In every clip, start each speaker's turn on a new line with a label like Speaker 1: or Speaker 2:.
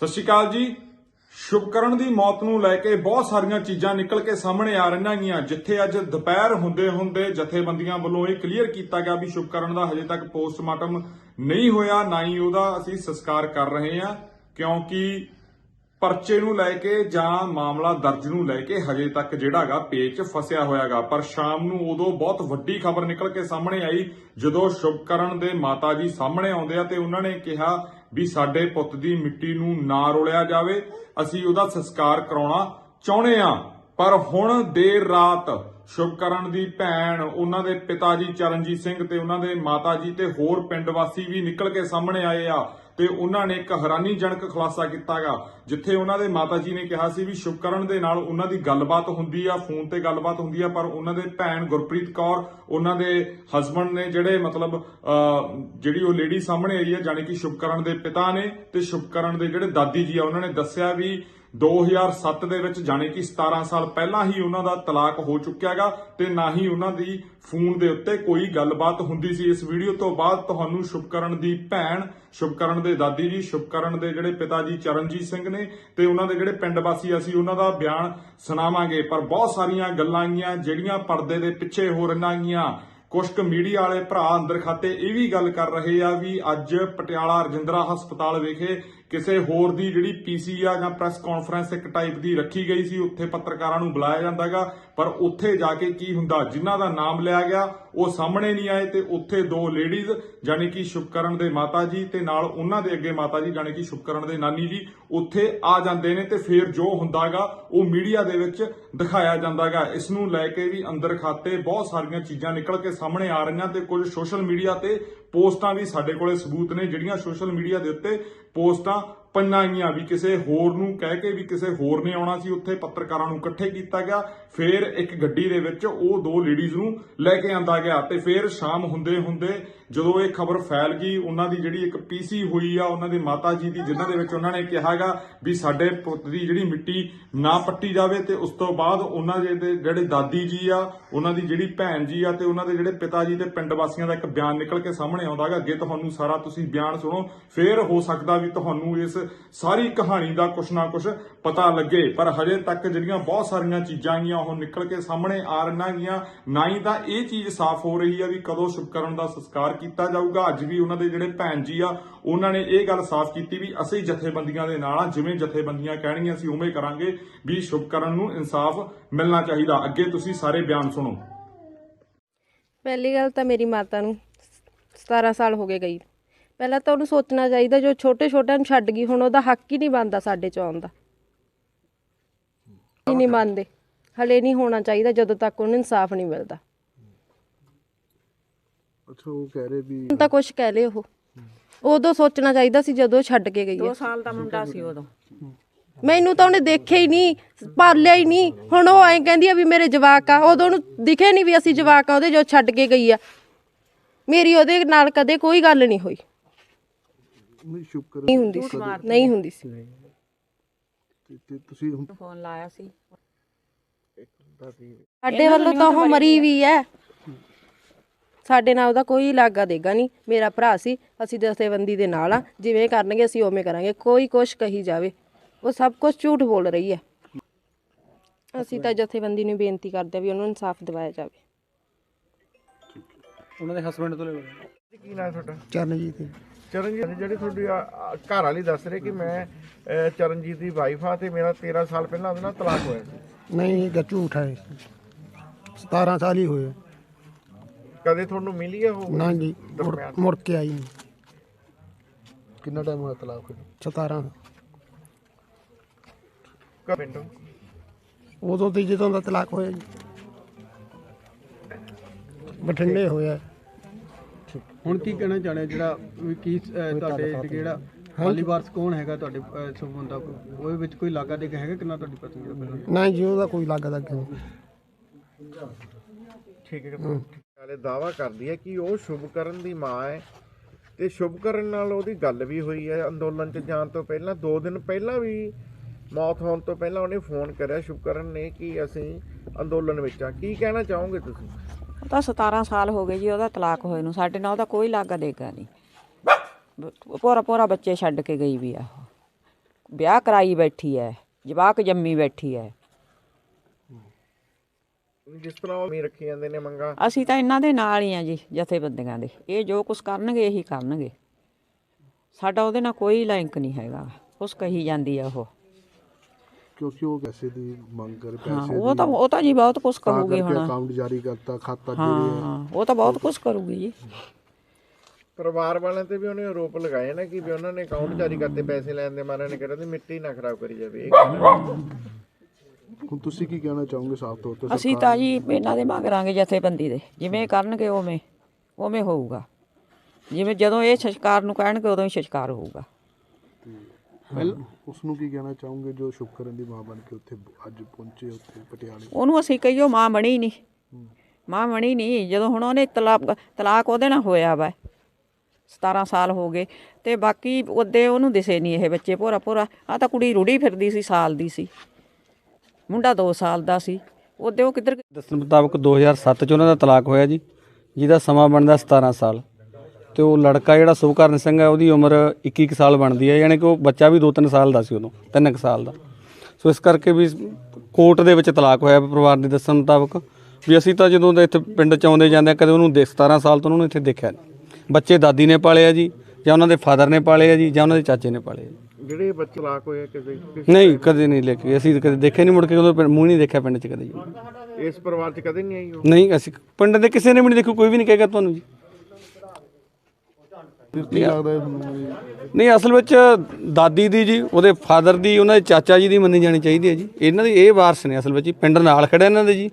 Speaker 1: ਸਤਿ ਸ਼੍ਰੀ ਅਕਾਲ ਜੀ। ਸ਼ੁਭਕਰਨ ਦੀ ਮੌਤ ਨੂੰ ਲੈ ਕੇ ਬਹੁਤ ਸਾਰੀਆਂ ਚੀਜ਼ਾਂ ਨਿਕਲ ਕੇ ਸਾਹਮਣੇ ਆ ਰਹੀਆਂ ਗੀਆਂ। ਜਿੱਥੇ ਅੱਜ ਦੁਪਹਿਰ ਹੁੰਦੇ ਹੁੰਦੇ ਜਥੇਬੰਦੀਆਂ ਵੱਲੋਂ ਇਹ ਕਲੀਅਰ ਕੀਤਾ ਗਿਆ ਵੀ ਸ਼ੁਭਕਰਨ ਦਾ ਹਜੇ ਤੱਕ ਪੋਸਟਮਾਰਟਮ ਨਹੀਂ ਹੋਇਆ, ਨਾ ਹੀ ਉਹਦਾ ਅਸੀਂ ਸੰਸਕਾਰ ਕਰ ਰਹੇ ਹਾਂ, ਕਿਉਂਕਿ ਪਰਚੇ ਨੂੰ ਲੈ ਕੇ ਜਾਂ ਮਾਮਲਾ ਦਰਜ ਨੂੰ ਲੈ ਕੇ ਹਜੇ ਤੱਕ ਜਿਹੜਾਗਾ ਪੇਚ ਫਸਿਆ ਹੋਇਆਗਾ ਪਰ ਸ਼ਾਮ ਨੂੰ ਉਦੋਂ ਬਹੁਤ ਵੱਡੀ ਖਬਰ ਨਿਕਲ ਕੇ ਸਾਹਮਣੇ ਆਈ, ਜਦੋਂ ਸ਼ੁਭਕਰਨ ਦੇ ਮਾਤਾ ਜੀ ਸਾਹਮਣੇ ਆਉਂਦੇ ਆ ਤੇ ਉਹਨਾਂ ਨੇ ਕਿਹਾ ਵੀ ਸਾਡੇ ਪੁੱਤ ਦੀ ਮਿੱਟੀ ਨੂੰ ਨਾ ਰੋਲਿਆ ਜਾਵੇ, ਅਸੀਂ ਉਹਦਾ ਸੰਸਕਾਰ ਕਰਾਉਣਾ ਚਾਹੁੰਦੇ ਆ ਪਰ ਹੁਣ ਦੇਰ ਰਾਤ ਸ਼ੁਭਕਰਨ ਦੀ ਭੈਣ, ਉਹਨਾਂ ਦੇ ਪਿਤਾ ਜੀ ਚਰਨਜੀਤ ਸਿੰਘ ਤੇ ਉਹਨਾਂ ਦੇ ਮਾਤਾ ਜੀ ਤੇ ਹੋਰ ਪਿੰਡ ਵਾਸੀ ਵੀ ਨਿਕਲ ਕੇ ਸਾਹਮਣੇ ਆਏ ਆ। ਤੇ ਉਹਨਾਂ ਨੇ ਇੱਕ ਹੈਰਾਨੀਜਨਕ ਖੁਲਾਸਾ ਕੀਤਾਗਾ, ਜਿੱਥੇ ਉਹਨਾਂ ਦੇ ਮਾਤਾ ਜੀ ਨੇ ਕਿਹਾ ਸੀ ਵੀ ਸ਼ੁਭਕਰਨ ਦੇ ਨਾਲ ਉਹਨਾਂ ਦੀ ਗੱਲਬਾਤ ਹੁੰਦੀ ਆ, ਫੋਨ ਤੇ ਗੱਲਬਾਤ ਹੁੰਦੀ ਆ, ਪਰ ਉਹਨਾਂ ਦੇ ਭੈਣ ਗੁਰਪ੍ਰੀਤ ਕੌਰ, ਉਹਨਾਂ ਦੇ ਹਸਬੰਡ ਨੇ ਜਿਹੜੇ ਮਤਲਬ ਜਿਹੜੀ ਉਹ ਲੇਡੀ ਸਾਹਮਣੇ ਆਈ ਹੈ ਜਾਣੀ ਕਿ ਸ਼ੁਭਕਰਨ ਦੇ ਪਿਤਾ ਨੇ ਤੇ ਸ਼ੁਭਕਰਨ ਦੇ ਜਿਹੜੇ ਦਾਦੀ ਜੀ ਆ, ਉਹਨਾਂ ਨੇ ਦੱਸਿਆ ਵੀ 2007 ਦੇ ਵਿੱਚ ਜਾਣੀ ਕਿ 17 ਸਾਲ ਪਹਿਲਾਂ ਹੀ ਉਹਨਾਂ ਦਾ ਤਲਾਕ ਹੋ ਚੁੱਕਿਆ ਚੁੱਕਿਆਗਾ ਤੇ ਨਾ ਹੀ ਉਹਨਾਂ ਦੀ ਫੋਨ ਦੇ ਉੱਤੇ ਕੋਈ ਗੱਲਬਾਤ ਹੁੰਦੀ ਸੀ। ਇਸ ਵੀਡੀਓ ਤੋਂ ਬਾਅਦ ਤੁਹਾਨੂੰ ਸ਼ੁਭਕਰਨ ਦੀ ਭੈਣ, ਸ਼ੁਭਕਰਨ ਦੇ ਦਾਦੀ ਜੀ, ਸ਼ੁਭਕਰਨ ਦੇ ਜਿਹੜੇ ਪਿਤਾ ਜੀ ਚਰਨਜੀਤ ਸਿੰਘ ਨੇ ਤੇ ਉਹਨਾਂ ਦੇ ਜਿਹੜੇ ਪਿੰਡ ਵਾਸੀ ਅਸੀਂ ਉਹਨਾਂ ਦਾ ਬਿਆਨ ਸੁਣਾਵਾਂਗੇ। ਪਰ ਬਹੁਤ ਸਾਰੀਆਂ ਗੱਲਾਂ ਗੀਆਂ ਜਿਹੜੀਆਂ ਪਰਦੇ ਦੇ ਪਿੱਛੇ ਹੋ ਰਹੀਆਂ ਗੀਆਂ ਕੁਝ ਕੁ ਮੀਡੀਆ ਵਾਲੇ ਭਰਾ ਅੰਦਰ ਖਾਤੇ ਇਹ ਵੀ ਗੱਲ ਕਰ ਰਹੇ ਆ ਵੀ ਅੱਜ ਪਟਿਆਲਾ ਰਜਿੰਦਰਾ ਹਸਪਤਾਲ ਵਿਖੇ ਕਿਸੇ ਹੋਰ ਦੀ ਜਿਹੜੀ ਪੀਸੀ ਆ ਜਾਂ ਪ੍ਰੈਸ ਕਾਨਫਰੰਸ ਇੱਕ ਟਾਈਪ ਦੀ ਰੱਖੀ ਗਈ ਸੀ, ਉੱਥੇ ਪੱਤਰਕਾਰਾਂ ਨੂੰ ਬੁਲਾਇਆ ਜਾਂਦਾਗਾ। ਪਰ ਉੱਥੇ ਜਾ ਕੇ ਕੀ ਹੁੰਦਾ? ਜਿਨ੍ਹਾਂ ਦਾ ਨਾਮ ਲਿਆ ਗਿਆ, ਉਹ ਸਾਹਮਣੇ ਨਹੀਂ ਆਏ ਤੇ ਉੱਥੇ ਦੋ ਲੇਡੀਜ਼ ਜਾਨੀ ਕਿ ਸ਼ੁਭਕਰਨ ਦੇ ਮਾਤਾ ਜੀ ਤੇ ਨਾਲ ਉਹਨਾਂ ਦੇ ਅੱਗੇ ਮਾਤਾ ਜੀ ਜਾਨੀ ਕਿ ਸ਼ੁਭਕਰਨ ਦੇ ਨਾਨੀ ਜੀ, ਉੱਥੇ ਆ ਜਾਂਦੇ ਨੇ ਤੇ ਫਿਰ ਜੋ ਹੁੰਦਾਗਾ, ਉਹ ਮੀਡੀਆ ਦੇ ਵਿੱਚ ਦਿਖਾਇਆ ਜਾਂਦਾਗਾ। ਇਸ ਨੂੰ ਲੈ ਕੇ ਵੀ ਅੰਦਰ ਖਾਤੇ ਬਹੁਤ ਸਾਰੀਆਂ ਚੀਜ਼ਾਂ ਨਿਕਲ ਕੇ ਸਾਹਮਣੇ ਆ ਰਹੀਆਂ ਤੇ ਕੁਝ ਸੋਸ਼ਲ ਮੀਡੀਆ ਤੇ ਪੋਸਟਾਂ ਵੀ ਸਾਡੇ ਕੋਲੇ ਸਬੂਤ ਨੇ ਜਿਹੜੀਆਂ ਸੋਸ਼ਲ ਮੀਡੀਆ ਦੇ ਉੱਤੇ ਪੋਸਟਾਂ ਪੰਨਾਈਆਂ ਵੀ ਕਿਸੇ ਹੋਰ ਨੂੰ ਕਹਿ ਕੇ ਵੀ ਕਿਸੇ ਹੋਰ ਨੇ ਆਉਣਾ ਸੀ, ਉੱਥੇ ਪੱਤਰਕਾਰਾਂ ਨੂੰ ਇਕੱਠੇ ਕੀਤਾ ਗਿਆ। ਫਿਰ ਇੱਕ ਗੱਡੀ ਦੇ ਵਿੱਚ ਉਹ ਦੋ ਲੇਡੀਜ਼ ਨੂੰ ਲੈ ਕੇ ਆਂਦਾ ਗਿਆ ਤੇ ਫਿਰ ਸ਼ਾਮ ਹੁੰਦੇ ਹੁੰਦੇ ਜਦੋਂ ਇਹ ਖਬਰ ਫੈਲ ਗਈ, ਉਹਨਾਂ ਦੀ ਜਿਹੜੀ ਇੱਕ ਪੀਸੀ ਹੋਈ ਆ, ਉਹਨਾਂ ਦੇ ਮਾਤਾ ਜੀ ਦੀ, ਜਿਨ੍ਹਾਂ ਦੇ ਵਿੱਚ ਉਹਨਾਂ ਨੇ ਕਿਹਾਗਾ ਵੀ ਸਾਡੇ ਪੁੱਤ ਦੀ ਜਿਹੜੀ ਮਿੱਟੀ ਨਾ ਪੱਟੀ ਜਾਵੇ ਤੇ ਉਸ ਤੋਂ ਬਾਅਦ ਉਹਨਾਂ ਦੇ ਦੇ ਜਿਹੜੇ ਦਾਦੀ ਜੀ ਆ, ਉਹਨਾਂ ਦੀ ਜਿਹੜੀ ਭੈਣ ਜੀ ਆ ਤੇ ਉਹਨਾਂ ਦੇ ਜਿਹੜੇ ਪਿਤਾ ਜੀ ਤੇ ਪਿੰਡ ਵਾਸੀਆਂ ਦਾ ਇੱਕ ਬਿਆਨ ਨਿਕਲ ਕੇ ਸਾਹਮਣੇ ਆਉਂਦਾਗਾ ਅੱਗੇ ਤੁਹਾਨੂੰ ਸਾਰਾ ਤੁਸੀਂ ਬਿਆਨ ਸੁਣੋ, ਫਿਰ ਹੋ ਸਕਦਾ ਵੀ ਤੁਹਾਨੂੰ ਇਸ ਸਾਰੀ ਕਹਾਣੀ ਦਾ ਕੁਛ ਨਾ ਕੁਛ ਪਤਾ ਲੱਗੇ। ਪਰ ਹਜੇ ਤੱਕ ਜਿਹੜੀਆਂ ਬਹੁਤ ਸਾਰੀਆਂ ਚੀਜ਼ਾਂ ਗੀਆਂ ਉਹ ਨਿਕਲ ਕੇ ਸਾਹਮਣੇ ਆ ਰਹੀਆਂ ਗੀਆਂ। ਨਾ ਹੀ ਤਾਂ ਇਹ ਚੀਜ਼ ਸਾਫ਼ ਹੋ ਰਹੀ ਆ ਵੀ ਕਦੋਂ ਸ਼ੁਭਕਰਨ ਦਾ ਸੰਸਕਾਰ ਕੀਤਾ ਜਾਊਗਾ। ਅੱਜ ਵੀ ਉਹਨਾਂ ਦੇ ਜਿਹੜੇ ਭੈਣ ਜੀ ਆ, ਉਹਨਾਂ ਨੇ ਇਹ ਗੱਲ ਸਾਫ਼ ਕੀਤੀ ਵੀ ਅਸੀਂ ਜਥੇਬੰਦੀਆਂ ਦੇ ਨਾਲ ਆ, ਜਿਵੇਂ ਜਥੇਬੰਦੀਆਂ ਕਹਿਣਗੀਆਂ, ਅਸੀਂ ਉਵੇਂ ਕਰਾਂਗੇ ਵੀ ਸ਼ੁਭਕਰਨ ਨੂੰ ਇਨਸਾਫ ਮਿਲਣਾ ਚਾਹੀਦਾ। ਅੱਗੇ ਤੁਸੀਂ ਸਾਰੇ ਬਿਆਨ ਸੁਣੋ।
Speaker 2: ਪਹਿਲੀ ਗੱਲ ਤਾਂ ਮੇਰੀ ਮਾਤਾ ਨੂੰ 17 ਸਾਲ ਹੋ ਗਏ ਗਈ। ਪਹਿਲਾਂ ਤਾਂ ਉਹਨੂੰ ਸੋਚਣਾ ਚਾਹੀਦਾ ਜੋ ਛੋਟੇ ਛੋਟਿਆਂ ਨੂੰ ਛੱਡ ਗਈ ਹੁਣ ਉਹਦਾ ਹੱਕ ਹੀ ਨਹੀਂ ਬਣਦਾ ਸਾਡੇ ਚ ਆਉਣ ਦਾ। ਹੀ ਨਹੀਂ ਮੰਨਦੇ ਹਲੇ ਨਹੀਂ ਹੋਣਾ ਚਾਹੀਦਾ ਜਦੋਂ ਤੱਕ ਉਹਨੂੰ ਇਨਸਾਫ ਨਹੀਂ ਮਿਲਦਾ।
Speaker 3: ਅੱਛਾ ਉਹ ਕਹਿ ਰਹੇ ਵੀ
Speaker 2: ਹੁਣ ਤਾਂ ਕੁਝ ਕਹਿ ਲੇ ਉਹ। ਉਦੋਂ ਸੋਚਣਾ ਚਾਹੀਦਾ ਸੀ ਜਦੋਂ ਉਹ ਛੱਡ ਕੇ ਗਈ ਹੈ।
Speaker 4: 2 ਸਾਲ ਦਾ ਮੁੰਡਾ ਸੀ ਉਦੋਂ।
Speaker 2: ਮੈਨੂੰ ਤਾਂ ਉਹਨੇ ਦੇਖਿਆ ਹੀ ਨਹੀਂ ਪਾਲਿਆ ਹੀ ਨਹੀਂ। ਹੁਣ ਉਹ ਐਂ ਕਹਿੰਦੀ ਆ ਵੀ ਮੇਰੇ ਜਵਾਕ ਆ। ਉਦੋਂ ਉਹਨੂੰ ਦਿਖੇ ਨਹੀਂ ਵੀ ਅਸੀਂ ਜਵਾਕ ਆ ਉਹਦੇ ਜੋ ਛੱਡ ਕੇ ਗਈ ਆ। ਮੇਰੀ ਉਹਦੇ ਨਾਲ ਕਦੇ ਕੋਈ ਗੱਲ ਨਹੀਂ ਹੋਈ।
Speaker 3: ਨਹੀਂ ਸ਼ੁਕਰ
Speaker 2: ਨਹੀਂ ਹੁੰਦੀ ਸੀ। ਨਹੀਂ ਹੁੰਦੀ ਸੀ।
Speaker 3: ਤੇ- ਤੇ ਤੁਸੀਂ ਹੁਣ
Speaker 4: ਫੋਨ ਲਾਇਆ ਸੀ।
Speaker 2: ਸਾਡੇ ਵੱਲੋਂ ਤਾਂ ਉਹ ਮਰੀ ਵੀ ਐ ਸਾਡੇ ਨਾਲ ਉਹਦਾ ਕੋਈ ਲਾਗਾ ਦੇਗਾ ਨਹੀਂ। ਮੇਰਾ ਭਰਾ ਸੀ ਅਸੀਂ ਦਸਤੇਬੰਦੀ ਦੇ ਨਾਲ ਆ। ਜਿਵੇਂ ਕਰਨਗੇ ਅਸੀਂ ਉਵੇਂ ਕਰਾਂਗੇ। ਕੋਈ ਕੁਛ ਕਹੀ ਜਾਵੇ। ਉਹ ਸਭ ਕੁਝ ਝੂਠ ਬੋਲ ਰਹੀ ਐ ਅਸੀਂ ਤਾਂ ਜਥੇਬੰਦੀ ਨੂੰ ਬੇਨਤੀ ਕਰਦੇ ਆ ਵੀ ਉਹਨੂੰ ਇਨਸਾਫ ਦਿਵਾਇਆ ਜਾਵੇ।
Speaker 5: ਉਹਨਾਂ ਦੇ ਹਸਬੰਡ ਤੋਂ ਲੈ
Speaker 6: ਕੀ ਨਾਂ ਤੁਹਾਡਾ?
Speaker 3: ਚਰਨਜੀਤ
Speaker 6: ਚਰਨਜੀਤ ਜਿਹੜੀ ਤੁਹਾਡੀ ਆ- ਆ ਘਰ ਵਾਲੀ ਦੱਸ ਰਹੀ ਕਿ ਮੈਂ ਚਰਨਜੀਤ ਦੀ ਵਾਈਫ ਆ ਤੇ ਮੇਰਾ 13 ਸਾਲ ਪਹਿਲਾਂ ਉਹਦੇ ਨਾਲ ਤਲਾਕ ਹੋਇਆ ਸੀ।
Speaker 3: ਨਹੀਂ ਇਹ ਝੂਠ ਹੈ। 17 ਸਾਲ ਹੀ ਹੋਏ।
Speaker 6: ਕਦੇ ਤੁਹਾਨੂੰ ਮਿਲੀ ਆ ਉਹ?
Speaker 3: ਨਾ ਜੀ ਮੁੜ-
Speaker 6: ਦਰਮਿਆਨ?
Speaker 3: ਮੁੜ ਕੇ ਆਈ ਨਹੀਂ। ਕਿੰਨਾ ਟਾਈਮ ਹੋਇਆ ਤਲਾਕ ਹੋਏ 17
Speaker 6: ਕ- ਪਿੰਡ
Speaker 3: ਉਦੋਂ ਤੇ ਜਦੋਂ ਦਾ ਤਲਾਕ ਹੋਇਆ ਜੀ। ਬਠਿੰਡੇ ਹੋਇਆ।
Speaker 5: ਹੁਣ ਕੀ ਕਹਿਣਾ ਚਾਹੁੰਦੇ ਹੋ? ਜਿਹੜਾ ਵੀ ਕੀ ਅਹ, ਤੁਹਾਡੇ ਜਿਹੜਾ ਹਾਲੀ ਵਾਰਸ ਕੌਣ ਹੈਗਾ ਤੁਹਾਡੇ ਅਹ, ਸੰਬੰਧ ਦਾ ਉਹਦੇ ਵਿੱਚ ਕੋਈ ਲਾਗਾ ਦੇ ਹੈਗਾ ਕਿੰਨਾ ਤੁਹਾਡੀ ਪਤਨੀ ਦਾ ਪਹਿਲਾਂ
Speaker 3: ਨਾ ਜੀ ਉਹਦਾ ਕੋਈ ਲੱਗਦਾ ਨਹੀਂ
Speaker 6: ਠੀਕ ਹੈ। ਵਾਲੇ ਦਾਵਾ ਕਰਦੀ ਹੈ ਕਿ ਉਹ ਸ਼ੁਭਕਰਨ ਦੀ ਮਾਂ ਹੈ ਤੇ ਸ਼ੁਭਕਰਨ ਨਾਲ ਉਹਦੀ ਗੱਲ ਵੀ ਹੋਈ ਹੈ ਅੰਦੋਲਨ 'ਚ ਜਾਣ ਤੋਂ ਪਹਿਲਾਂ। 2 ਦਿਨ ਪਹਿਲਾਂ ਵੀ ਮੌਤ ਹੋਣ ਤੋਂ ਪਹਿਲਾਂ ਉਹਨੇ ਫੋਨ ਕਰਿਆ ਸ਼ੁਭਕਰਨ ਨੇ ਕਿ ਅਸੀਂ ਅੰਦੋਲਨ ਵਿੱਚ ਆ ਕੀ ਕਹਿਣਾ ਚਾਹੋਗੇ ਤੁਸੀਂ?
Speaker 4: ਉਹ ਤਾਂ 17 ਸਾਲ ਹੋ ਗਏ ਜੀ ਉਹਦਾ ਤਲਾਕ ਹੋਏ ਨੂੰ। ਸਾਡੇ ਨਾਲ ਉਹਦਾ ਕੋਈ ਲਾਗਾ ਦੇਗਾ ਨਹੀਂ। ਪੋਰਾ ਪੋਰਾ ਬੱਚੇ ਛੱਡ ਕੇ ਗਈ ਵੀ ਆ ਵਿਆਹ ਕਰਾਈ ਬੈਠੀ ਐ ਜਵਾਕ ਜੰਮੀ ਬੈਠੀ ਐ।
Speaker 6: ਜਿਸ ਤਰ੍ਹਾਂ ਉਹ ਵੀ ਰੱਖੀ ਜਾਂਦੇ ਨੇ ਮੰਗਾ।
Speaker 4: ਅਸੀਂ ਤਾਂ ਇਹਨਾਂ ਦੇ ਨਾਲ ਹੀ ਆ ਜੀ ਜਥੇਬੰਦੀਆਂ ਦੇ। ਇਹ ਜੋ ਕੁਝ ਕਰਨਗੇ ਇਹੀ ਕਰਨਗੇ। ਸਾਡਾ ਉਹਦੇ ਨਾਲ ਕੋਈ ਲਿੰਕ ਨਹੀਂ ਹੈਗਾ। ਉਸ ਕਹੀ ਜਾਂਦੀ ਆ ਉਹ।
Speaker 3: ਕਿਉਂਕਿ ਉਹ ਪੈਸੇ ਦੀ ਮੰਗ ਕਰ
Speaker 4: ਹਾਂ
Speaker 3: ਪੈਸੇ
Speaker 4: ਉਹ ਤਾਂ ਉਹ ਤਾਂ ਜੀ ਬਹੁਤ ਕੁਝ ਕਰੂਗੀ ਹੁਣ।
Speaker 3: ਅਕਾਊਂਟ ਜਾਰੀ ਕਰਤਾ ਖਾਤਾ ਜਿਹੜੇ
Speaker 4: ਹਾਂ ਉਹ ਤਾਂ ਬਹੁਤ ਕੁਝ ਕਰੂਗੀ ਜੀ।
Speaker 6: ਪਰਿਵਾਰ ਵਾਲਿਆਂ ਤੇ ਵੀ ਉਹਨੇ ਆਰੋਪ ਲਗਾਏ ਨਾ ਕਿ ਵੀ ਉਹਨਾਂ ਨੇ ਅਕਾਊਂਟ ਜਾਰੀ ਕਰਤੇ ਪੈਸੇ ਲੈਣ ਦੇ ਮਾਰੇ ਨੇ ਕਿਹਾ ਵੀ ਮਿੱਟੀ ਨਾ ਖਰਾਬ ਕਰੀ ਜਾਵੇ ਇਹ ਗੱਲ ਹੈ।
Speaker 3: ਹੁਣ ਤੁਸੀਂ ਕੀ ਕਹਿਣਾ ਚਾਹੋਗੇ ਸਾਫ਼ ਤੌਰ ਤੇ
Speaker 4: ਅਸੀਂ ਤਾਂ ਜੀ ਇਹਨਾਂ ਦੇ ਮੰਗਾਂਗੇ ਜਥੇਬੰਦੀ ਦੇ ਜਿਵੇਂ ਕਰਨਗੇ ਉਵੇਂ ਉਵੇਂ ਹੋਊਗਾ। ਜਿਵੇਂ ਜਦੋਂ ਇਹ ਸ਼ਸ਼ਕਾਰ ਨੂੰ ਕਹਿਣਗੇ ਉਦੋਂ ਹੀ ਸ਼ਸ਼ਕਾਰ ਹੋਊਗਾ।
Speaker 3: ਉਸ ਨੂੰ ਕੀ ਕਹਿਣਾ ਚਾਹੋਗੇ ਜੋ ਸ਼ੁਕਰਨ ਦੀ ਮਾਂ ਬਣ ਕੇ ਉੱਥੇ ਅੱਜ ਪਹੁੰਚੇ ਉੱਥੇ ਪਟਿਆਲੇ?
Speaker 4: ਉਹਨੂੰ ਅਸੀਂ ਕਹੀਓ ਮਾਂ ਬਣੀ ਨਹੀਂ। ਮਾਂ ਬਣੀ ਨਹੀਂ। ਜਦੋਂ ਹੁਣ ਉਹਨੇ ਤਲਾਕ ਤਲਾਕ ਉਹਦੇ ਨਾਲ ਹੋਇਆ ਵਾ। 17 ਸਾਲ ਹੋ ਗਏ। ਤੇ ਬਾਕੀ ਉਹਦੇ ਉਹਨੂੰ ਦਿਸੇ ਨਹੀਂ ਇਹ ਬੱਚੇ ਭੋਰਾ ਭੋਰਾ। ਆ ਤਾਂ ਕੁੜੀ ਰੁੜੀ ਫਿਰਦੀ ਸੀ ਸਾਲ ਦੀ ਸੀ। ਮੁੰਡਾ 2 ਸਾਲ ਦਾ ਸੀ। ਉਹਦੇ ਉਹ ਕਿੱਧਰ
Speaker 7: ਦੱਸਣ ਮੁਤਾਬਕ 2007 ਚ ਉਹਨਾਂ ਦਾ ਤਲਾਕ ਹੋਇਆ ਜੀ। ਜਿਹਦਾ ਸਮਾਂ ਬਣਦਾ 17 ਸਾਲ। ਤੇ ਉਹ ਲੜਕਾ ਜਿਹੜਾ ਸੁਭਕਰਨ ਸਿੰਘ ਹੈ ਉਹਦੀ ਉਮਰ 21 ਕੁ ਸਾਲ ਬਣਦੀ ਹੈ ਯਾਨੀ ਕਿ ਉਹ ਬੱਚਾ ਵੀ 2-3 ਸਾਲ ਦਾ ਸੀ ਉਦੋਂ 3 ਸਾਲ ਦਾ। ਸੋ ਇਸ ਕਰਕੇ ਵੀ ਕੋਰਟ ਦੇ ਵਿੱਚ ਤਲਾਕ ਹੋਇਆ ਪਰਿਵਾਰ ਦੇ ਦੱਸਣ ਮੁਤਾਬਕ। ਵੀ ਅਸੀਂ ਤਾਂ ਜਦੋਂ ਦਾ ਇੱਥੇ ਪਿੰਡ ਚ ਆਉਂਦੇ ਜਾਂਦੇ ਹਾਂ, ਕਦੇ ਉਹਨੂੰ ਦੇਖ 17 ਸਾਲ ਤੋਂ ਉਹਨੂੰ ਇੱਥੇ ਦੇਖਿਆ ਨਹੀਂ। ਬੱਚੇ ਦਾਦੀ ਨੇ ਪਾਲੇ ਆ ਜੀ ਜਾਂ ਉਹਨਾਂ ਦੇ ਫਾਦਰ ਨੇ ਪਾਲੇ ਆ ਜੀ ਜਾਂ ਉਹਨਾਂ ਦੇ ਚਾਚੇ ਨੇ ਪਾਲੇ ਆ ਜੀ।
Speaker 6: ਜਿਹੜੇ ਬੱਚੇ ਤਲਾਕ ਹੋਏ ਆ ਕਿਸੇ ਕਿਸੇ-
Speaker 7: ਨਹੀਂ ਕਦੇ ਨਹੀਂ ਲੈ ਕੇ ਅਸੀਂ ਤਾਂ ਕਦੇ ਦੇਖਿਆ ਨਹੀਂ ਮੁੜ ਕੇ ਉਹਦਾ ਮੂੰਹ ਨਹੀਂ ਦੇਖਿਆ ਪਿੰਡ ਚ ਕਦੇ ਜੀ।
Speaker 6: ਇਸ ਪਰਿਵਾਰ 'ਚ ਕਦੇ ਨਹੀਂ ਆਈ ਉਹ?
Speaker 7: ਨਹੀਂ ਅਸੀਂ ਪਿੰਡ ਦੇ ਕਿਸੇ ਨੇ ਵੀ ਨਹੀਂ ਦੇਖੋ ਕੋਈ ਵੀ ਨਹੀਂ ਕਹੇਗਾ ਤੁਹਾਨੂੰ ਜੀ।
Speaker 3: ਫਿਰ ਕੀ ਲੱਗਦਾ ਹੈ? ਤੁਹਾਨੂੰ ਵੀ?
Speaker 7: ਨਹੀਂ ਅਸਲ ਵਿੱਚ ਦਾਦੀ ਦੀ ਜੀ ਉਹਦੇ ਫਾਦਰ ਦੀ ਉਹਨਾਂ ਦੇ ਚਾਚਾ ਜੀ ਦੀ ਮੰਨੀ ਜਾਣੀ ਚਾਹੀਦੀ ਹੈ ਜੀ। ਇਹਨਾਂ ਦੀ ਇਹ ਵਾਰਸ ਨੇ ਅਸਲ ਵਿੱਚ ਜੀ ਪਿੰਡ ਨਾਲ ਖੜੇ ਇਹਨਾਂ ਦੇ ਜੀ।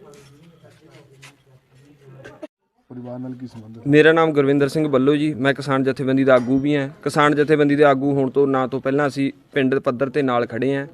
Speaker 3: ਪਰਿਵਾਰ ਨਾਲ ਕੀ ਸੰਬੰਧ ਹੈ?
Speaker 8: ਮੇਰਾ ਨਾਮ ਗੁਰਵਿੰਦਰ ਸਿੰਘ ਬੱਲੋ ਜੀ। ਮੈਂ ਕਿਸਾਨ ਜਥੇਬੰਦੀ ਦਾ ਆਗੂ ਵੀ ਹਾਂ। ਕਿਸਾਨ ਜਥੇਬੰਦੀ ਦੇ ਆਗੂ ਹੋਣ ਤੋਂ ਨਾ ਤੋਂ ਪਹਿਲਾਂ ਅਸੀਂ ਪਿੰਡ ਪੱਧਰ ਤੇ ਨਾਲ ਖੜੇ ਹਾਂ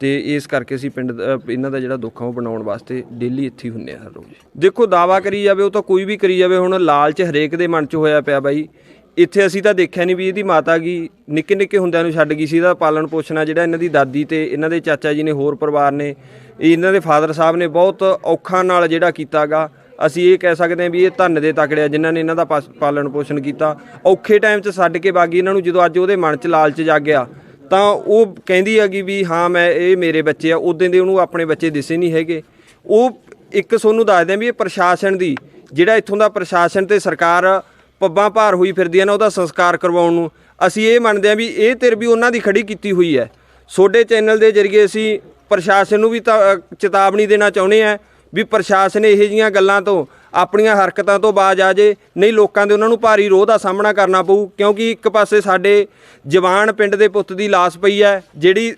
Speaker 8: ਤੇ ਇਸ ਕਰਕੇ ਅਸੀਂ ਪਿੰਡ ਦਾ- ਇਹਨਾਂ ਦਾ ਜਿਹੜਾ ਦੁੱਖ ਆ ਉਹ ਬਣਾਉਣ ਵਾਸਤੇ ਡੇਲੀ ਇੱਥੇ ਹੀ ਹੁੰਨੇ ਆ ਹਰ ਰੋਜ਼। ਦੇਖੋ ਦਾਵਾ ਕਰੀ ਜਾਵੇ ਉਹ ਤਾਂ ਕੋਈ ਵੀ ਕਰੀ ਜਾਵੇ। ਹੁਣ ਲਾਲਚ ਹਰੇਕ ਦੇ ਮਨ 'ਚ ਹੋਇਆ ਪਿਆ ਬਾਈ। ਇੱਥੇ ਅਸੀਂ ਤਾਂ ਦੇਖਿਆ ਨਹੀਂ ਵੀ ਇਹਦੀ ਮਾਤਾ ਗੀ ਨਿੱਕੇ ਨਿੱਕੇ ਹੁੰਦਿਆਂ ਨੂੰ ਛੱਡ ਗਈ ਸੀ। ਇਹਦਾ ਪਾਲਣ ਪੋਸ਼ਣਾ ਜਿਹੜਾ ਇਹਨਾਂ ਦੀ ਦਾਦੀ ਤੇ ਇਹਨਾਂ ਦੇ ਚਾਚਾ ਜੀ ਨੇ, ਹੋਰ ਪਰਿਵਾਰ ਨੇ। ਇਹਨਾਂ ਦੇ ਫਾਦਰ ਸਾਹਿਬ ਨੇ ਬਹੁਤ ਔਖਾ ਨਾਲ ਜਿਹੜਾ ਕੀਤਾਗਾ। ਅਸੀਂ ਇਹ ਕਹਿ ਸਕਦੇ ਹਾਂ ਵੀ ਇਹ ਧੰਨ ਦੇ ਤਕੜੇ ਆ ਜਿਨ੍ਹਾਂ ਨੇ ਇਹਨਾਂ ਦਾ ਪਾਸ- ਪਾਲਣ ਪੋਸ਼ਣ ਕੀਤਾ। ਔਖੇ ਟਾਈਮ 'ਚ ਛੱਡ ਕੇ ਬਾਗੀ ਇਹਨਾਂ ਨੂੰ ਜਦੋਂ ਅੱਜ ਉਹਦੇ ਮਨ 'ਚ ਲਾਲਚ ਜਾਗਿਆ ਤਾਂ ਉਹ ਕਹਿੰਦੀ ਹੈਗੀ ਵੀ ਹਾਂ ਮੈਂ ਇਹ ਮੇਰੇ ਬੱਚੇ ਆ ਉਦੋਂ ਦੇ ਉਹਨੂੰ ਆਪਣੇ ਬੱਚੇ ਦਿਸੇ ਨਹੀਂ ਹੈਗੇ। ਉਹ ਇੱਕ ਤੁਹਾਨੂੰ ਦੱਸਦੇ ਹਾਂ ਵੀ ਇਹ ਪ੍ਰਸ਼ਾਸਨ ਦੀ, ਜਿਹੜਾ ਇੱਥੋਂ ਦਾ ਪ੍ਰਸ਼ਾਸਨ ਤੇ ਸਰਕਾਰ ਪੱਬਾਂ ਭਾਰ ਹੋਈ ਫਿਰਦੀਆਂ ਨੇ ਉਹਦਾ ਸੰਸਕਾਰ ਕਰਵਾਉਣ ਨੂੰ। ਅਸੀਂ ਇਹ ਮੰਨਦੇ ਹਾਂ ਵੀ ਇਹ ਧਿਰ ਵੀ ਉਹਨਾਂ ਦੀ ਖੜੀ ਕੀਤੀ ਹੋਈ ਹੈ। ਸੋਡੇ ਚੈਨਲ ਦੇ ਜ਼ਰੀਏ ਅਸੀਂ ਪ੍ਰਸ਼ਾਸਨ ਨੂੰ ਵੀ ਤਾਂ, ਚੇਤਾਵਨੀ ਦੇਣਾ ਚਾਹੁੰਦੇ ਹਾਂ ਵੀ ਪ੍ਰਸ਼ਾਸਨ ਇਹੋ ਜੀਆਂ ਗੱਲਾਂ ਤੋਂ ਆਪਣੀਆਂ ਹਰਕਤਾਂ ਤੋਂ ਬਾਜ ਆ ਜੇ ਨਹੀਂ ਲੋਕਾਂ ਦੇ ਉਹਨਾਂ ਨੂੰ ਭਾਰੀ ਰੋਹ ਦਾ ਸਾਹਮਣਾ ਕਰਨਾ ਪਊ ਕਿਉਂਕਿ ਇੱਕ ਪਾਸੇ ਸਾਡੇ ਜਵਾਨ ਪਿੰਡ ਦੇ ਪੁੱਤ ਦੀ ਲਾਸ਼ ਪਈ ਹੈ ਜਿਹੜੀ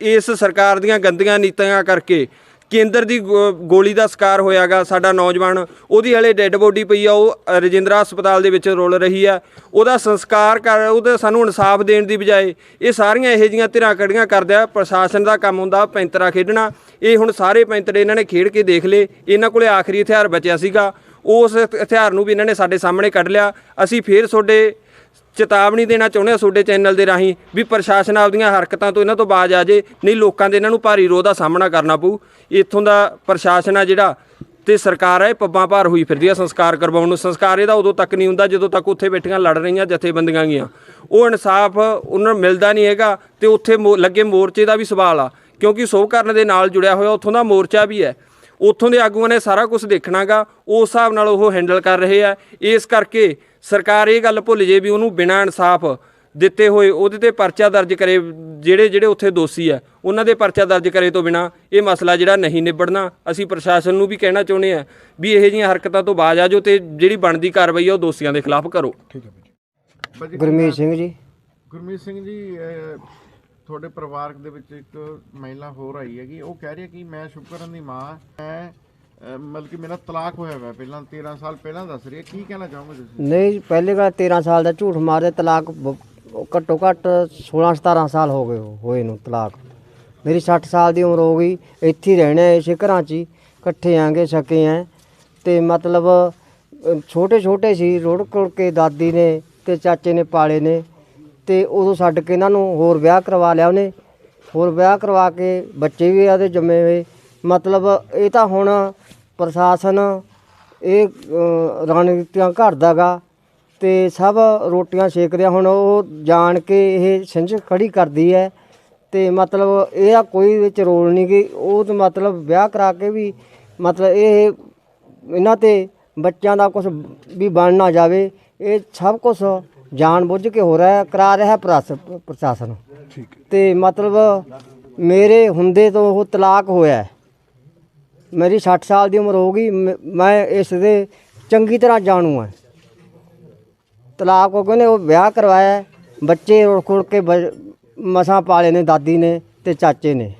Speaker 8: ਇਸ ਸਰਕਾਰ ਦੀਆਂ ਗੰਦੀਆਂ ਨੀਤੀਆਂ ਕਰਕੇ ਕੇਂਦਰ ਦੀ ਗੋ- ਗੋਲੀ ਦਾ ਸ਼ਿਕਾਰ ਹੋਇਆਗਾ ਸਾਡਾ ਨੌਜਵਾਨ। ਉਹਦੀ ਹਲੇ ਡੈੱਡ ਬੋਡੀ ਪਈ ਆ, ਉਹ ਰਜਿੰਦਰਾ ਹਸਪਤਾਲ ਦੇ ਵਿੱਚ ਰੁਲ ਰਹੀ ਆ। ਉਹਦਾ ਸੰਸਕਾਰ ਕਰ, ਉਹਦਾ ਸਾਨੂੰ ਇਨਸਾਫ ਦੇਣ ਦੀ ਬਜਾਏ ਇਹ ਸਾਰੀਆਂ ਇਹੋ ਜੀਆਂ ਧਿਰਾਂ ਕੜੀਆਂ ਕਰਦੇ ਪ੍ਰਸ਼ਾਸਨ ਦਾ ਕੰਮ ਹੁੰਦਾ, ਪੈਂਤਰਾ ਖੇਡਣਾ। ਇਹ ਹੁਣ ਸਾਰੇ ਪੈਂਤਰੇ ਇਹਨਾਂ ਨੇ ਖੇਡ ਕੇ ਦੇਖ ਲਏ। ਇਹਨਾਂ ਕੋਲੇ ਆਖਰੀ ਹਥਿਆਰ ਬਚਿਆ ਸੀਗਾ। ਉਸ ਹਥਿਆਰ ਨੂੰ ਵੀ ਇਹਨਾਂ ਨੇ ਸਾਡੇ ਸਾਹਮਣੇ ਕੱਢ ਲਿਆ। ਅਸੀਂ ਫੇਰ ਤੁਹਾਡੇ ਚੇਤਾਵਨੀ ਦੇਣਾ ਚਾਹੁੰਦੇ ਆ ਤੁਹਾਡੇ ਚੈਨਲ ਦੇ ਰਾਹੀਂ ਵੀ ਪ੍ਰਸ਼ਾਸਨ ਆਪਦੀਆਂ ਹਰਕਤਾਂ ਤੋਂ ਇਹਨਾਂ ਤੋਂ ਬਾਜ ਆ ਜੇ, ਨਹੀਂ ਲੋਕਾਂ ਦੇ ਇਹਨਾਂ ਨੂੰ ਭਾਰੀ ਰੋਹ ਦਾ ਸਾਹਮਣਾ ਕਰਨਾ ਪਊ। ਇੱਥੋਂ ਦਾ ਪ੍ਰਸ਼ਾਸਨ ਆ ਜਿਹੜਾ ਤੇ ਸਰਕਾਰ ਹੈ ਇਹ ਪੱਬਾਂ ਭਾਰ ਹੋਈ ਫਿਰਦੀ ਆ ਸੰਸਕਾਰ ਕਰਵਾਉਣ ਨੂੰ। ਸੰਸਕਾਰ ਇਹਦਾ ਉਦੋਂ ਤੱਕ ਨਹੀਂ ਹੁੰਦਾ ਜਦੋਂ ਤੱਕ ਉੱਥੇ ਬੈਠੀਆਂ ਲੜ ਰਹੀਆਂ ਜਥੇਬੰਦੀਆਂ ਗੀਆਂ। ਉਹ ਇਨਸਾਫ ਉਹਨਾਂ ਨੂੰ ਮਿਲਦਾ ਨਹੀਂ ਹੈਗਾ ਤੇ ਉੱਥੇ ਮੋ- ਲੱਗੇ ਮੋਰਚੇ ਦਾ ਵੀ ਸਵਾਲ ਆ। ਕਿਉਂਕਿ ਸੋਭਕਰਨ ਦੇ ਨਾਲ ਜੁੜਿਆ ਹੋਇਆ ਉੱਥੋਂ ਦਾ ਮੋਰਚਾ ਵੀ ਹੈ। ਉੱਥੋਂ ਦੇ ਆਗੂਆਂ ਨੇ ਸਾਰਾ ਕੁਝ ਦੇਖਣਾਗਾ ਉਸ ਹਿਸਾਬ ਨਾਲ ਉਹ ਹੈਂਡਲ ਕਰ ਰਹੇ ਆ। ਇਸ ਕਰਕੇ ਸਰਕਾਰ ਇਹ ਗੱਲ ਭੁੱਲ ਜੇ ਵੀ ਉਹਨੂੰ ਬਿਨਾਂ ਇਨਸਾਫ ਦਿੱਤੇ ਹੋਏ ਉਹਦੇ ਤੇ ਪਰਚਾ ਦਰਜ ਕਰੇ ਜਿਹੜੇ ਜਿਹੜੇ ਉੱਥੇ ਦੋਸ਼ੀ ਆ ਉਹਨਾਂ ਦੇ ਪਰਚਾ ਦਰਜ ਕਰੇ ਤੋਂ ਬਿਨਾ ਇਹ ਮਸਲਾ ਜਿਹੜਾ ਨਹੀਂ ਨਿਬੜਨਾ। ਅਸੀਂ ਪ੍ਰਸ਼ਾਸਨ ਨੂੰ ਵੀ ਕਹਿਣਾ ਚਾਹੁੰਦੇ ਆ ਵੀ ਇਹੋ ਜਿਹੀਆਂ ਹਰਕਤਾਂ ਤੋਂ ਬਾਜ ਆ ਜਾਓ ਤੇ ਜਿਹੜੀ ਬਣਦੀ ਕਾਰਵਾਈ ਆ ਉਹ ਦੋਸ਼ੀਆਂ ਦੇ ਖਿਲਾਫ ਕਰੋ।
Speaker 6: ਬਾਜੀ
Speaker 9: ਗੁਰਮੀਤ ਸਿੰਘ ਜੀ।
Speaker 6: ਗੁਰਮੀਤ ਸਿੰਘ ਜੀ ਤੁਹਾਡੇ ਪਰਿਵਾਰ ਦੇ ਵਿੱਚ ਇੱਕ ਮਹਿਲਾ ਹੋਰ ਆਈ ਹੈਗੀ ਉਹ ਕਹਿ ਰਹੀ ਹੈ ਕਿ ਮੈਂ ਸ਼ੁਕਰਨ ਦੀ ਮਾਂ ਮੈਂ ਮਤਲਬ ਕਿ ਮੇਰਾ ਤਲਾਕ ਹੋਇਆ ਹੋਇਆ ਪਹਿਲਾਂ 13 ਸਾਲ ਪਹਿਲਾਂ ਦੱਸ ਰਹੀ ਹੈ। ਕੀ ਕਹਿਣਾ ਚਾਹੋਗੇ ਤੁਸੀਂ?
Speaker 9: ਨਹੀਂ ਪਹਿਲੇ ਗੱਲ 13 ਸਾਲ ਦਾ ਝੂਠ ਮਾਰਦੇ ਤਲਾਕ ਬ- ਘੱਟੋ ਘੱਟ 16 17 ਸਾਲ ਹੋ ਗਏ ਹੋ- ਹੋਏ ਨੂੰ ਤਲਾਕ। ਮੇਰੀ 60 ਸਾਲ ਦੀ ਉਮਰ ਹੋ ਗਈ ਇੱਥੇ ਹੀ ਰਹਿਣਾ ਹੈ, ਇਸੇ ਘਰਾਂ 'ਚ ਹੀ ਇਕੱਠੇ ਆਂਗੇ ਸਕੇ ਆਂ। ਤੇ ਮਤਲਬ ਛੋਟੇ ਛੋਟੇ ਸੀ ਰੁੜ ਕੁੜ ਕੇ ਦਾਦੀ ਨੇ ਤੇ ਚਾਚੇ ਨੇ ਪਾਲੇ ਨੇ। ਤੇ ਉਦੋਂ ਛੱਡ ਕੇ ਇਹਨਾਂ ਨੂੰ ਹੋਰ ਵਿਆਹ ਕਰਵਾ ਲਿਆ ਉਹਨੇ। ਹੋਰ ਵਿਆਹ ਕਰਵਾ ਕੇ ਬੱਚੇ ਵੀ ਇਹਦੇ ਜੰਮੇ ਹੋਏ। ਮਤਲਬ ਇਹ ਤਾਂ ਹੁਣ ਪ੍ਰਸ਼ਾਸਨ ਇਹ ਅ, ਰਣਨੀਤੀਆਂ ਘੜਦਾਗਾ ਤੇ ਸਭ ਰੋਟੀਆਂ ਸੇਕ ਰਿਹਾ। ਹੁਣ ਉਹ ਜਾਣ ਕੇ ਇਹ ਸਿੰਝ ਖੜੀ ਕਰਦੀ ਹੈ ਤੇ ਮਤਲਬ ਇਹਦਾ ਕੋਈ ਵਿੱਚ ਰੋਲ ਨਹੀਂ ਕਿ ਉਹ ਤੇ ਮਤਲਬ ਵਿਆਹ ਕਰਾ ਕੇ ਵੀ ਮਤਲਬ ਇਹ ਇਹਨਾਂ ਤੇ ਬੱਚਿਆਂ ਦਾ ਕੁਝ ਵੀ ਬਣ ਨਾ ਜਾਵੇ। ਇਹ ਸਭ ਕੁਝ ਜਾਣ ਬੁੱਝ ਕੇ ਹੋ ਰਿਹਾ ਹੈ ਕਰਾ ਰਿਹਾ ਹੈ ਪ੍ਰਸ਼ਾਸ- ਪ੍ਰਸ਼ਾਸਨ।
Speaker 3: ਠੀਕ ਹੈ।
Speaker 9: ਤੇ ਮਤਲਬ ਮੇਰੇ ਹੁੰਦੇ ਤੋਂ ਉਹ ਤਲਾਕ ਹੋਇਆ ਹੈ। ਮੇਰੀ 60 ਸਾਲ ਦੀ ਉਮਰ ਹੋ ਗਈ ਮ- ਮੈਂ ਇਸ ਦੇ ਚੰਗੀ ਤਰ੍ਹਾਂ ਜਾਣੂ ਹਾਂ। ਤਲਾਕ ਉਹ ਕਹਿੰਦੇ ਉਹ ਵਿਆਹ ਕਰਵਾਇਆ ਹੈ, ਬੱਚੇ ਰੁੜ ਖੁੜ ਕੇ ਮਸਾਂ ਪਾਲੇ ਨੇ ਦਾਦੀ ਨੇ ਤੇ ਚਾਚੇ ਨੇ।